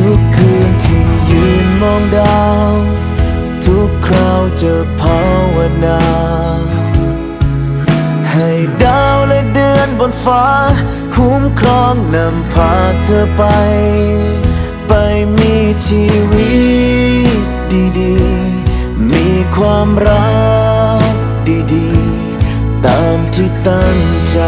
ทุกคืนที่ยืนมองดาว ทุกคราวจะภาวนา ให้ดาวและเดือนบนฟ้า คุ้มครองนำพาเธอไป ไปมีชีวิตดีๆ มีความรักดีๆ ตามที่ตั้งใจ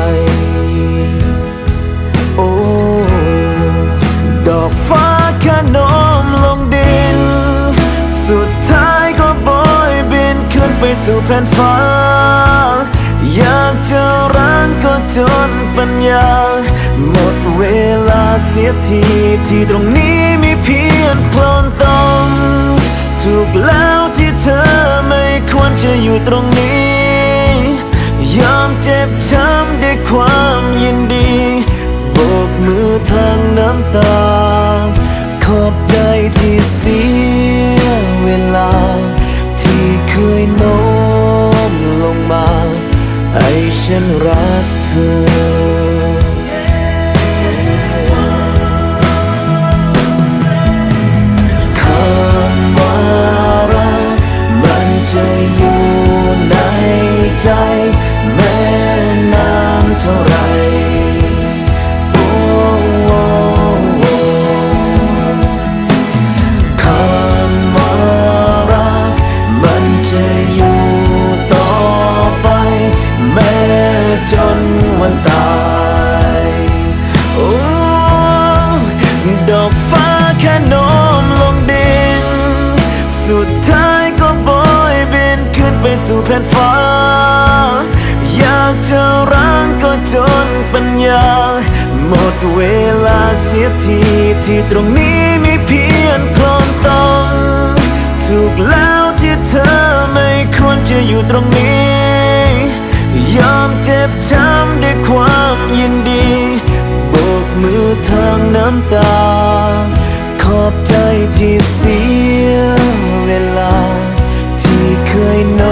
ไปสู่แผ่นฟ้า อยากจะรังก็จนปัญญา หมดเวลาเสียทีที่ตรงนี้มีเพียงโคลนตมถูกแล้วที่เธอไม่ควรจะอยู่ตรงนี้ ยอมเจ็บช้ำด้วยความยินดี ให้ฉันรักเธอ แผ่นฟ้า อยากจะรั้งก็จนปัญญา หมดเวลาเสียทีที่ตรงนี้มีเพียงคลนตมถูกแล้วที่เธอไม่ควรจะอยู่ตรงนี้ ยอมเจ็บช้ำด้วยความยินดีโบกมือทางน้ำตา ขอบใจที่เสียเวลา ที่เคยน้